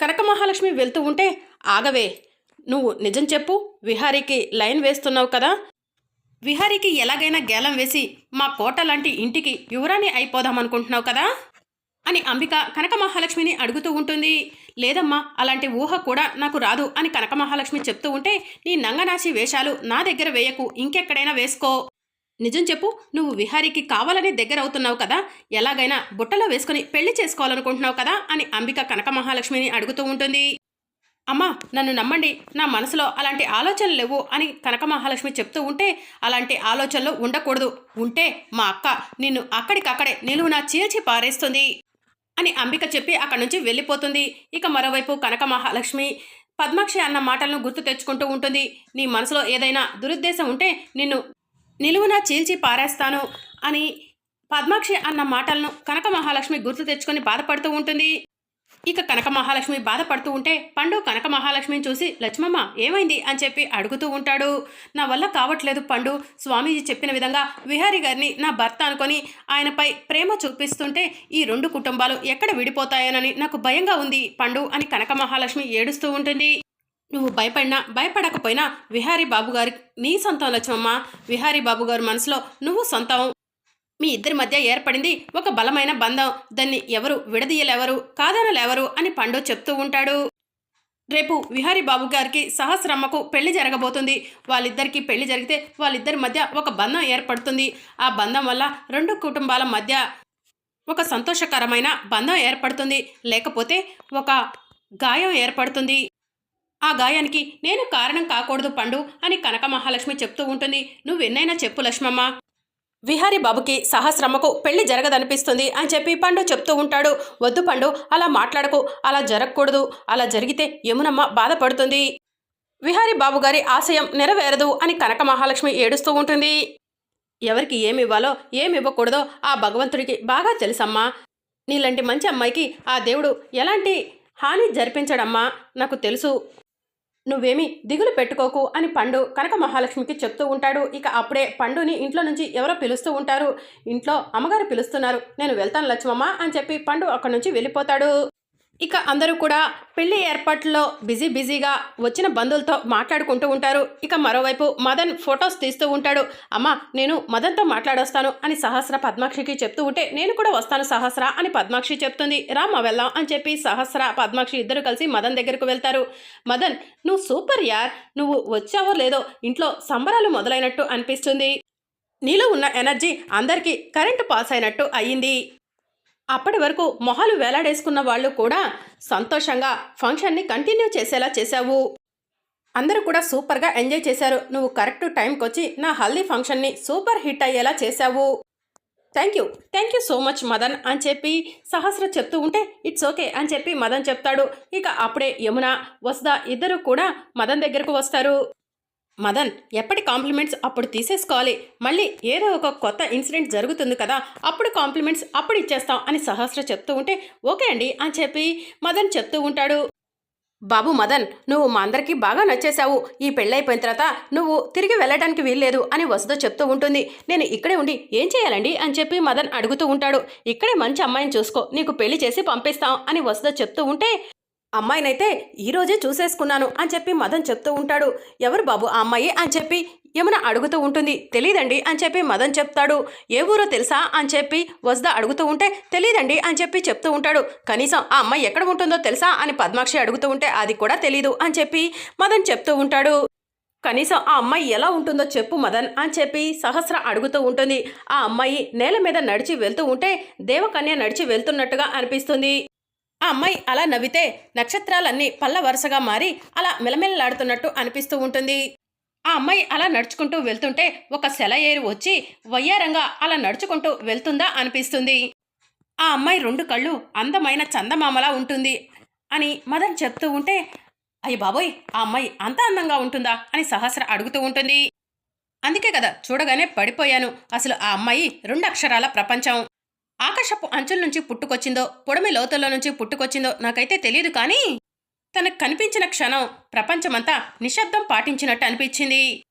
కనక మహాలక్ష్మి వెళ్తూ ఉంటే ఆగవే నువ్వు నిజం చెప్పు విహారీకి లైన్ వేస్తున్నావు కదా. విహారీకి ఎలాగైనా గేలం వేసి మా కోట లాంటి ఇంటికి యువరాణి అయిపోదామనుకుంటున్నావు కదా? అని అంబిక కనక మహాలక్ష్మిని అడుగుతూ ఉంటుంది. లేదమ్మా అలాంటి ఊహ కూడా నాకు రాదు అని కనక మహాలక్ష్మి చెప్తూ ఉంటే నీ నంగనాశి వేషాలు నా దగ్గర వేయకు ఇంకెక్కడైనా వేసుకో. నిజం చెప్పు నువ్వు విహారీకి కావాలని దగ్గర అవుతున్నావు కదా ఎలాగైనా బుట్టలో వేసుకుని పెళ్ళి చేసుకోవాలనుకుంటున్నావు కదా అని అంబిక కనక మహాలక్ష్మిని అడుగుతూ ఉంటుంది. అమ్మా నన్ను నమ్మండి నా మనసులో అలాంటి ఆలోచనలు లేవు అని కనక మహాలక్ష్మి చెప్తూ ఉంటే అలాంటి ఆలోచనలు ఉండకూడదు. ఉంటే మా అక్క నిన్ను అక్కడికక్కడే నిలువున చీల్చి పారేస్తుంది అని అంబిక చెప్పి అక్కడి నుంచి వెళ్ళిపోతుంది. ఇక మరోవైపు కనక మహాలక్ష్మి పద్మాక్షి అన్న మాటలను గుర్తు తెచ్చుకుంటూ ఉంటుంది. నీ మనసులో ఏదైనా దురుద్దేశం ఉంటే నిన్ను నిలువున చీల్చి పారేస్తాను అని పద్మాక్షి అన్న మాటలను కనక మహాలక్ష్మి గుర్తు తెచ్చుకొని బాధపడుతూ ఉంటుంది. ఇక కనక మహాలక్ష్మి బాధపడుతూ ఉంటే పండు కనక మహాలక్ష్మిని చూసి లక్ష్మమ్మ ఏమైంది? అని చెప్పి అడుగుతూ ఉంటాడు. నా వల్ల కావట్లేదు పండు. స్వామీజీ చెప్పిన విధంగా విహారీ గారిని నా భర్త అనుకొని ఆయనపై ప్రేమ చూపిస్తుంటే ఈ రెండు కుటుంబాలు ఎక్కడ విడిపోతాయోనని నాకు భయంగా ఉంది పండు అని కనక మహాలక్ష్మి ఏడుస్తూ ఉంటుంది. నువ్వు భయపడినా భయపడకపోయినా విహారీ బాబు గారి నీ సొంతం లక్ష్మమ్మ విహారీ బాబు గారి మనసులో నువ్వు సొంతం. మీ ఇద్దరి మధ్య ఏర్పడింది ఒక బలమైన బంధం. దాన్ని ఎవరు విడదీయలేవరు కాదనలేవరు అని పండు చెప్తూ ఉంటాడు. రేపు విహారీ బాబు గారికి సహస్రమ్మకు పెళ్ళి జరగబోతుంది. వాళ్ళిద్దరికీ పెళ్ళి జరిగితే వాళ్ళిద్దరి మధ్య ఒక బంధం ఏర్పడుతుంది. ఆ బంధం వల్ల రెండు కుటుంబాల మధ్య ఒక సంతోషకరమైన బంధం ఏర్పడుతుంది. లేకపోతే ఒక గాయం ఏర్పడుతుంది. ఆ గాయానికి నేను కారణం కాకూడదు పండు అని కనక మహాలక్ష్మి చెప్తూ ఉంటుంది. నువ్వెన్నైనా చెప్పు లక్ష్మమ్మ. విహారీ బాబుకి సహస్రమ్మకు పెళ్ళి జరగదనిపిస్తుంది అని చెప్పి పండు చెప్తూ ఉంటాడు. వద్దు పండు అలా మాట్లాడకు. అలా జరగకూడదు. అలా జరిగితే యమునమ్మ బాధపడుతుంది. విహారీ బాబు గారి ఆశయం నెరవేరదు అని కనక మహాలక్ష్మి ఏడుస్తూ ఉంటుంది. ఎవరికి ఏమి ఇవ్వాలో ఏమి ఇవ్వకూడదో ఆ భగవంతుడికి బాగా తెలుసమ్మా. నీలాంటి మంచి అమ్మాయికి ఆ దేవుడు ఎలాంటి హాని జరిపించడమ్మా? నాకు తెలుసు. నువ్వేమి దిగులు పెట్టుకోకు అని పండు కనక మహాలక్ష్మికి చెప్తూ ఉంటాడు. ఇక అప్పుడే పండుని ఇంట్లో నుంచి ఎవరో పిలుస్తూ ఉంటారు. ఇంట్లో అమ్మగారు పిలుస్తున్నారు. నేను వెళ్తాను లక్ష్మమ్మ అని చెప్పి పండు అక్కడి నుంచి వెళ్ళిపోతాడు. ఇక అందరూ కూడా పెళ్ళి ఏర్పాట్లలో బిజీ బిజీగా వచ్చిన బంధువులతో మాట్లాడుకుంటూ ఉంటారు. ఇక మరోవైపు మదన్ ఫొటోస్ తీస్తూ ఉంటాడు. అమ్మ నేను మదన్తో మాట్లాడొస్తాను అని సహస్ర పద్మాక్షికి చెప్తూ ఉంటే నేను కూడా వస్తాను సహస్ర అని పద్మాక్షి చెప్తుంది. రామ్మ వెళ్దాం అని చెప్పి సహస్ర పద్మాక్షి ఇద్దరు కలిసి మదన్ దగ్గరకు వెళ్తారు. మదన్ నువ్వు సూపర్ యార్. నువ్వు వచ్చావో లేదో ఇంట్లో సంబరాలు మొదలైనట్టు అనిపిస్తుంది. నీలో ఉన్న ఎనర్జీ అందరికీ కరెంటు పాస్ అయినట్టు అయ్యింది. అప్పటి వరకు మొహాలు వేలాడేసుకున్న వాళ్ళు కూడా సంతోషంగా ఫంక్షన్ని కంటిన్యూ చేసేలా చేశావు. అందరూ కూడా సూపర్గా ఎంజాయ్ చేశారు. నువ్వు కరెక్ట్ టైంకి వచ్చి నా హల్దీ ఫంక్షన్ని సూపర్ హిట్ అయ్యేలా చేశావు. Thank you. Thank you so much Madan అని చెప్పి సహస్ర చెప్తూ ఉంటే ఇట్స్ ఓకే అని చెప్పి మదన్ చెప్తాడు. ఇక అప్పుడే యమున వసుదా ఇద్దరు కూడా మదన్ దగ్గరకు వస్తారు. మదన్ ఎప్పటి కాంప్లిమెంట్స్ అప్పుడు తీసేసుకోవాలి? మళ్ళీ ఏదో ఒక కొత్త ఇన్సిడెంట్ జరుగుతుంది కదా అప్పుడు కాంప్లిమెంట్స్ అప్పుడు ఇచ్చేస్తాం అని సహస్ర చెప్తూ ఉంటే ఓకే అండి అని చెప్పి మదన్ చెప్తూ ఉంటాడు. బాబు మదన్ నువ్వు మా అందరికీ బాగా నచ్చేశావు. ఈ పెళ్ళైపోయిన తర్వాత నువ్వు తిరిగి వెళ్ళడానికి వీల్లేదు అని వసుధ చెప్తూ ఉంటుంది. నేను ఇక్కడే ఉండి ఏం చేయాలండి అని చెప్పి మదన్ అడుగుతూ ఉంటాడు. ఇక్కడే మంచి అమ్మాయిని చూసుకో నీకు పెళ్ళి చేసి పంపిస్తాం అని వసుధ చెప్తూ ఉంటే అమ్మాయినైతే ఈరోజే చూసేసుకున్నాను అని చెప్పి మదన్ చెప్తూ ఉంటాడు. ఎవరు బాబు ఆ అమ్మాయి అని చెప్పి యమున అడుగుతూ ఉంటుంది. తెలియదండి అని చెప్పి మదన్ చెప్తాడు. ఏ ఊరో తెలుసా అని చెప్పి వసుద అడుగుతూ ఉంటే తెలియదండి అని చెప్పి చెప్తూ ఉంటాడు. కనీసం ఆ అమ్మాయి ఎక్కడ ఉంటుందో తెలుసా అని పద్మాక్షి అడుగుతూ ఉంటే అది కూడా తెలీదు అని చెప్పి మదన్ చెప్తూ ఉంటాడు. కనీసం ఆ అమ్మాయి ఎలా ఉంటుందో చెప్పు మదన్ అని చెప్పి సహస్ర అడుగుతూ ఉంటుంది. ఆ అమ్మాయి నేల మీద నడిచి వెళ్తూ ఉంటే దేవకన్య నడిచి వెళ్తున్నట్టుగా అనిపిస్తుంది. ఆ అమ్మాయి అలా నవ్వితే నక్షత్రాలన్నీ పళ్ళ వరుసగా మారి అలా మెలమెలలాడుతున్నట్టు అనిపిస్తూ ఉంటుంది. ఆ అమ్మాయి అలా నడుచుకుంటూ వెళ్తుంటే ఒక సెలయేరు వచ్చి వయ్యారంగా అలా నడుచుకుంటూ వెళ్తుందా అనిపిస్తుంది. ఆ అమ్మాయి రెండు కళ్ళు అందమైన చందమామలా ఉంటుంది అని మదన్ చెప్తూ ఉంటే అయ్య బాబోయ్ ఆ అమ్మాయి అంత అందంగా ఉంటుందా? అని సహస్ర అడుగుతూ ఉంటుంది. అందుకే కదా చూడగానే పడిపోయాను. అసలు ఆ అమ్మాయి రెండు అక్షరాల ప్రపంచం. ఆకాశపు అంచుల నుంచి పుట్టుకొచ్చిందో పొడమి లోతుల్లో నుంచి పుట్టుకొచ్చిందో నాకైతే తెలియదు కానీ తనకు కనిపించిన క్షణం ప్రపంచమంతా నిశ్శబ్దం పాటించినట్టు అనిపించింది.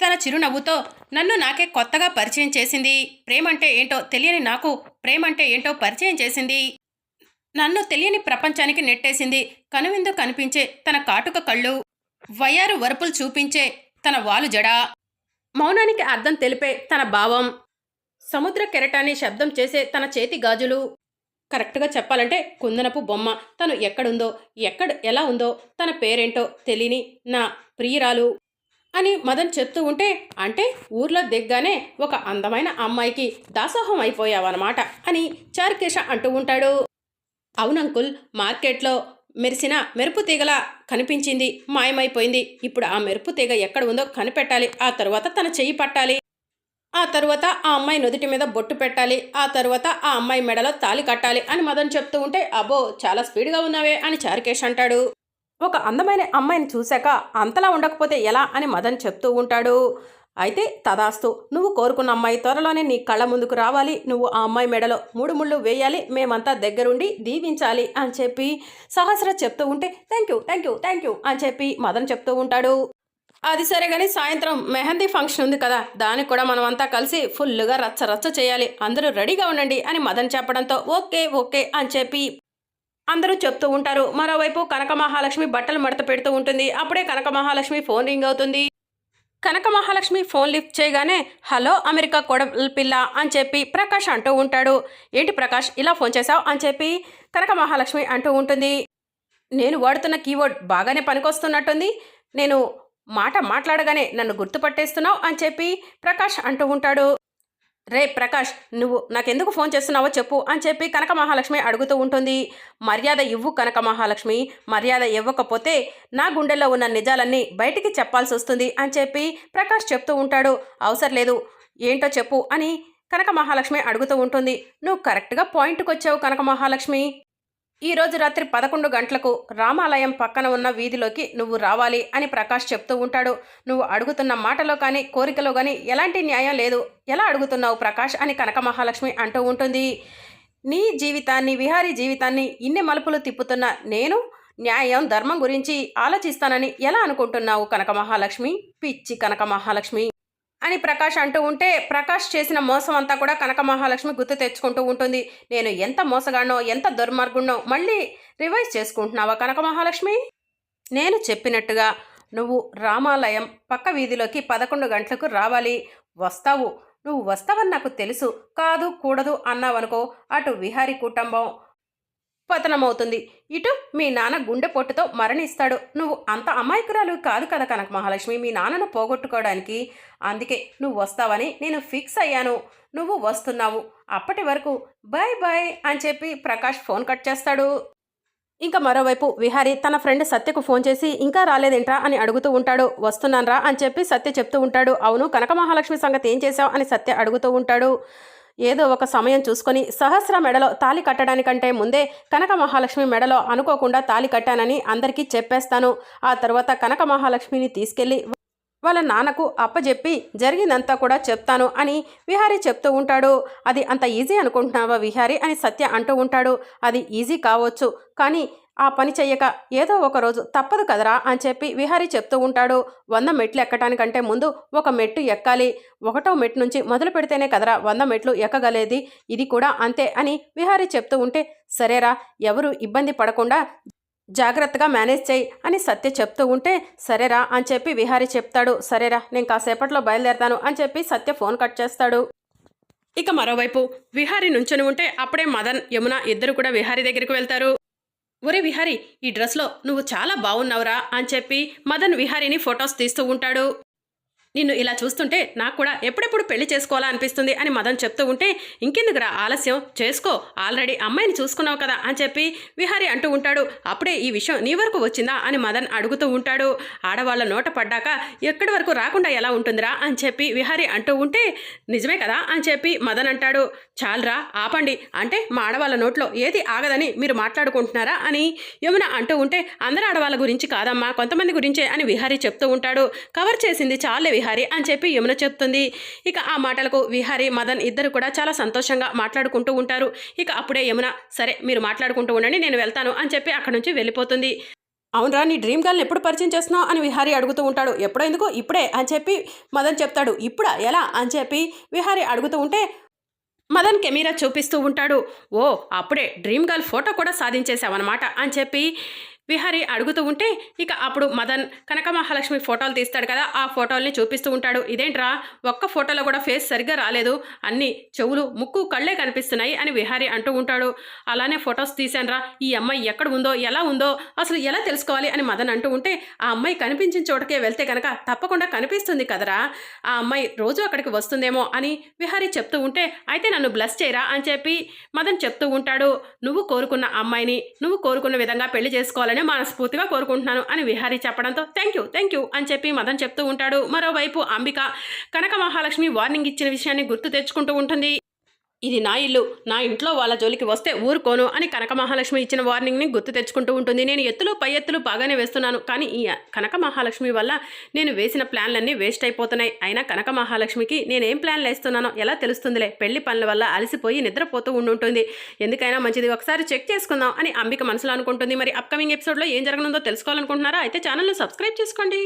తన చిరునవ్వుతో నన్ను నాకే కొత్తగా పరిచయం చేసింది. ప్రేమంటే ఏంటో తెలియని నాకు ప్రేమంటే ఏంటో పరిచయం చేసింది. నన్ను తెలియని ప్రపంచానికి నెట్టేసింది కనువిందు కనిపించే తన కాటుక కళ్ళు వయ్యారు వరుపులు చూపించే తన వాలు జడ మౌనానికి అర్థం తెలిపే తన భావం సముద్ర కెరటాన్ని శబ్దం చేసే తన చేతి గాజులు. కరెక్ట్గా చెప్పాలంటే కుందనపు బొమ్మ. తను ఎక్కడుందో ఎక్కడ ఎలా ఉందో తన పేరేంటో తెలియని నా ప్రియురాలు అని మదన్ చెప్తూ ఉంటే అంటే ఊర్లో దిగ్గానే ఒక అందమైన అమ్మాయికి దాసోహం అయిపోయావన్నమాట అని చారుకేష అంటూ ఉంటాడు. అవునంకుల్ మార్కెట్లో మెరిసిన మెరుపు తీగల కనిపించింది మాయమైపోయింది. ఇప్పుడు ఆ మెరుపు తీగ ఎక్కడ ఉందో కనిపెట్టాలి ఆ తరువాత తన చెయ్యి పట్టాలి. ఆ తరువాత ఆ అమ్మాయి నుదుటి మీద బొట్టు పెట్టాలి ఆ తర్వాత ఆ అమ్మాయి మెడలో తాలి కట్టాలి అని మదన్ చెప్తూ ఉంటే అబ్బో చాలా స్పీడ్గా ఉన్నావే అని చారుకేష్ అంటాడు. ఒక అందమైన అమ్మాయిని చూశాక అంతలా ఉండకపోతే ఎలా అని మదన్ చెప్తూ ఉంటాడు. అయితే తదాస్తు నువ్వు కోరుకున్న అమ్మాయి త్వరలోనే నీ కళ్ళ ముందుకు రావాలి నువ్వు ఆ అమ్మాయి మెడలో మూడు ముళ్ళు వేయాలి మేమంతా దగ్గరుండి దీవించాలి అని చెప్పి సహస్ర చెప్తూ ఉంటే thank you thank you thank you అని చెప్పి మదన్ చెప్తూ ఉంటాడు. అది సరే కానీ సాయంత్రం మెహందీ ఫంక్షన్ ఉంది కదా దానికి కూడా మనం అంతా కలిసి ఫుల్గా రచ్చ రచ్చ చేయాలి. అందరూ రెడీగా ఉండండి అని మదన్ చెప్పడంతో ఓకే ఓకే అని చెప్పి అందరూ చెప్తూ ఉంటారు. మరోవైపు కనక మహాలక్ష్మి బట్టలు మడత పెడుతూ ఉంటుంది. అప్పుడే కనక మహాలక్ష్మి ఫోన్ రింగ్ అవుతుంది. కనక మహాలక్ష్మి ఫోన్ లిఫ్ట్ చేయగానే హలో అమెరికా కొడల పిల్ల అని చెప్పి ప్రకాష్ అంటూ ఉంటాడు. ఏంటి ప్రకాష్ ఇలా ఫోన్ చేశావు? అని చెప్పి కనక మహాలక్ష్మి అంటూ ఉంటుంది. నేను వాడుతున్న కీవర్డ్ బాగానే పనికొస్తున్నట్టుంది. నేను మాట మాట్లాడగానే నన్ను గుర్తుపట్టేస్తున్నావు అని చెప్పి ప్రకాష్ అంటూ ఉంటాడు. రే ప్రకాష్ నువ్వు నాకెందుకు ఫోన్ చేస్తున్నావో చెప్పు అని చెప్పి కనక మహాలక్ష్మి అడుగుతూ ఉంటుంది. మర్యాద ఇవ్వు కనక మహాలక్ష్మి మర్యాద ఇవ్వకపోతే నా గుండెల్లో ఉన్న నిజాలన్నీ బయటికి చెప్పాల్సి వస్తుంది అని చెప్పి ప్రకాష్ చెప్తూ ఉంటాడు. అవసరం లేదు ఏంటో చెప్పు అని కనక మహాలక్ష్మి అడుగుతూ ఉంటుంది. నువ్వు కరెక్ట్గా పాయింట్కి వచ్చావు కనక మహాలక్ష్మి. ఈ రోజు రాత్రి పదకొండు గంటలకు రామాలయం పక్కన ఉన్న వీధిలోకి నువ్వు రావాలి అని ప్రకాష్ చెప్తూ ఉంటాడు. నువ్వు అడుగుతున్న మాటలో కానీ కోరికలో కానీ ఎలాంటి న్యాయం లేదు. ఎలా అడుగుతున్నావు ప్రకాష్ అని కనక మహాలక్ష్మి అంటూ ఉంటుంది. నీ జీవితాన్ని విహారీ జీవితాన్ని ఇన్ని మలుపులు తిప్పుతున్న నేను న్యాయం ధర్మం గురించి ఆలోచిస్తానని ఎలా అనుకుంటున్నావు కనక మహాలక్ష్మి? పిచ్చి కనక మహాలక్ష్మి. అని ప్రకాష్ అంటూ ఉంటే ప్రకాష్ చేసిన మోసం అంతా కూడా కనక మహాలక్ష్మి గుర్తు తెచ్చుకుంటూ ఉంటుంది. నేను ఎంత మోసగానో ఎంత దుర్మార్గుణ్ణో మళ్ళీ రివైజ్ చేసుకుంటున్నావా కనక మహాలక్ష్మి? నేను చెప్పినట్టుగా నువ్వు రామాలయం పక్క వీధిలోకి పదకొండు గంటలకు రావాలి. వస్తావు. నువ్వు వస్తావని నాకు తెలుసు. కాదు కూడదు అన్నావనుకో అటు విహారీ కుటుంబం పతనమవుతుంది. ఇటు మీ నాన్న గుండె పొట్టుతో మరణిస్తాడు. నువ్వు అంత అమాయకురాలు కాదు కదా కనక మహాలక్ష్మి. మీ నాన్నను పోగొట్టుకోవడానికి అందుకే నువ్వు వస్తావని నేను ఫిక్స్ అయ్యాను. నువ్వు వస్తున్నావు. అప్పటి వరకు బాయ్ బాయ్ అని చెప్పి ప్రకాష్ ఫోన్ కట్ చేస్తాడు. ఇంకా మరోవైపు విహారీ తన ఫ్రెండ్ సత్యకు ఫోన్ చేసి ఇంకా రాలేదేంట్రా? అని అడుగుతూ ఉంటాడు. వస్తున్నానరా? అని చెప్పి సత్య చెప్తూ ఉంటాడు. అవును కనక మహాలక్ష్మి సంగతి ఏం చేశావు? అని సత్య అడుగుతూ ఉంటాడు. ఏదో ఒక సమయం చూసుకొని సహస్ర మెడలో తాలి కట్టడానికంటే ముందే కనక మహాలక్ష్మి మెడలో అనుకోకుండా తాలి కట్టానని అందరికీ చెప్పేస్తాను. ఆ తర్వాత కనక మహాలక్ష్మిని తీసుకెళ్ళి వాళ్ళ నాన్నకు అప్పజెప్పి జరిగిందంతా కూడా చెప్తాను అని విహారీ చెప్తూ ఉంటాడు. అది అంత ఈజీ అనుకుంటున్నావా విహారీ? అని సత్య అంటూ ఉంటాడు. అది ఈజీ కావచ్చు. కానీ ఆ పని చెయ్యక ఏదో ఒక రోజు తప్పదు కదరా అని చెప్పి విహారీ చెప్తూ ఉంటాడు. వంద మెట్లు ఎక్కటానికంటే ముందు ఒక మెట్టు ఎక్కాలి. ఒకటో మెట్టు నుంచి మొదలు పెడితేనే కదరా వంద మెట్లు ఎక్కగలేది. ఇది కూడా అంతే అని విహారీ చెప్తూ ఉంటే సరేరా ఎవరు ఇబ్బంది పడకుండా జాగ్రత్తగా మేనేజ్ చేయి అని సత్య చెప్తూ ఉంటే సరేరా అని చెప్పి విహారీ చెప్తాడు. సరేరా నేను కాసేపట్లో బయలుదేరతాను అని చెప్పి సత్య ఫోన్ కట్ చేస్తాడు. ఇక మరోవైపు విహారీ నుంచొని ఉంటే అప్పుడే మదన్ యమున ఇద్దరు కూడా విహారీ దగ్గరికి వెళ్తారు. ఒరే విహారీ ఈ డ్రెస్లో నువ్వు చాలా బాగున్నావురా అని చెప్పి మదన్ విహారీని ఫొటోస్ తీస్తూ ఉంటాడు. నిన్ను ఇలా చూస్తుంటే నాకు కూడా ఎప్పుడెప్పుడు పెళ్ళి చేసుకోవాలా అనిపిస్తుంది అని మదన్ చెప్తూ ఉంటే ఇంకెందుకురా ఆలస్యం? చేసుకో. ఆల్రెడీ అమ్మాయిని చూసుకున్నావు కదా అని చెప్పి విహారి అంటూ ఉంటాడు. అప్పుడే ఈ విషయం నీ వరకు వచ్చిందా అని మదన్ అడుగుతూ ఉంటాడు. ఆడవాళ్ళ నోట పడ్డాక ఎక్కడి వరకు రాకుండా ఎలా ఉంటుందిరా? అని చెప్పి విహారి అంటూ ఉంటే నిజమే కదా? అని చెప్పి మదన్ అంటాడు. చాలరా ఆపండి. అంటే మా ఆడవాళ్ళ నోట్లో ఏది ఆగదని మీరు మాట్లాడుకుంటున్నారా? అని యమున అంటూ ఉంటే అందరు ఆడవాళ్ళ గురించి కాదమ్మా. కొంతమంది గురించే అని విహారీ చెప్తూ ఉంటాడు. కవర్ చేసింది చాలే విహారీ. అని చెప్పి యమున చెప్తుంది. ఇక ఆ మాటలకు విహారి మదన్ ఇద్దరు కూడా చాలా సంతోషంగా మాట్లాడుకుంటూ ఉంటారు. ఇక అప్పుడే యమున సరే మీరు మాట్లాడుకుంటూ ఉండండి నేను వెళ్తాను అని చెప్పి అక్కడి నుంచి వెళ్ళిపోతుంది. అవునరా నీ డ్రీమ్ గర్ల్ని ఎప్పుడు పరిచయం చేస్తున్నావు? అని విహారీ అడుగుతూ ఉంటాడు. ఎప్పుడో ఎందుకు ఇప్పుడే అని చెప్పి మదన్ చెప్తాడు. ఇప్పుడా? ఎలా? అని చెప్పి విహారీ అడుగుతూ ఉంటే మదన్ కెమెరా చూపిస్తూ ఉంటాడు. ఓ అప్పుడే డ్రీమ్ గర్ల్ ఫోటో కూడా సాధించేశావన్నమాట అని చెప్పి విహారీ అడుగుతూ ఉంటే ఇక అప్పుడు మదన్ కనక మహాలక్ష్మి ఫోటోలు తీస్తాడు కదా ఆ ఫోటోల్ని చూపిస్తూ ఉంటాడు. ఇదేంట్రా? ఒక్క ఫోటోలో కూడా ఫేస్ సరిగ్గా రాలేదు. అన్ని చెవులు ముక్కు కళ్ళే కనిపిస్తున్నాయి అని విహారీ అంటూ ఉంటాడు. అలానే ఫొటోస్ తీశానురా. ఈ అమ్మాయి ఎక్కడ ఉందో ఎలా ఉందో అసలు ఎలా తెలుసుకోవాలి అని మదన్ అంటూ ఉంటే ఆ అమ్మాయి కనిపించిన చోటకే వెళ్తే కనుక తప్పకుండా కనిపిస్తుంది కదరా. ఆ అమ్మాయి రోజు అక్కడికి వస్తుందేమో అని విహారీ చెప్తూ ఉంటే అయితే నన్ను బ్లస్ చేయరా? అని చెప్పి మదన్ చెప్తూ ఉంటాడు. నువ్వు కోరుకున్న అమ్మాయిని నువ్వు కోరుకున్న విధంగా పెళ్ళి చేసుకోవాలని మనస్ఫూర్తిగా కోరుకుంటున్నాను అని విహారీ చెప్పడంతో థ్యాంక్ యూ థ్యాంక్ యూ అని చెప్పి మదన్ చెప్తూ ఉంటాడు. మరోవైపు అంబిక కనక మహాలక్ష్మి వార్నింగ్ ఇచ్చిన విషయాన్ని గుర్తు తెచ్చుకుంటూ ఉంటుంది. ఇది నా ఇల్లు నా ఇంట్లో వాళ్ళ జోలికి వస్తే ఊరుకోను అని కనక మహాలక్ష్మి ఇచ్చిన వార్నింగ్ని గుర్తు తెచ్చుకుంటూ ఉంటుంది. నేను ఎత్తులు పై ఎత్తులు బాగానే వేస్తున్నాను. కానీ ఈ కనక మహాలక్ష్మి వల్ల నేను వేసిన ప్లాన్లన్నీ వేస్ట్ అయిపోతున్నాయి. అయినా కనక మహాలక్ష్మికి నేనేం ప్లాన్లు వేస్తున్నానో ఎలా తెలుస్తుందిలే? పెళ్ళి పనుల వల్ల అలసిపోయి నిద్రపోతూ ఉండుంటుంది. ఎందుకైనా మంచిది ఒకసారి చెక్ చేసుకుందాం అని అంబిక మనసులో అనుకుంటుంది. మరి అప్కమింగ్ ఎపిసోడ్లో ఏం జరగనుందో తెలుసుకోవాలనుకుంటున్నారా? అయితే ఛానల్ని సబ్స్క్రైబ్ చేసుకోండి.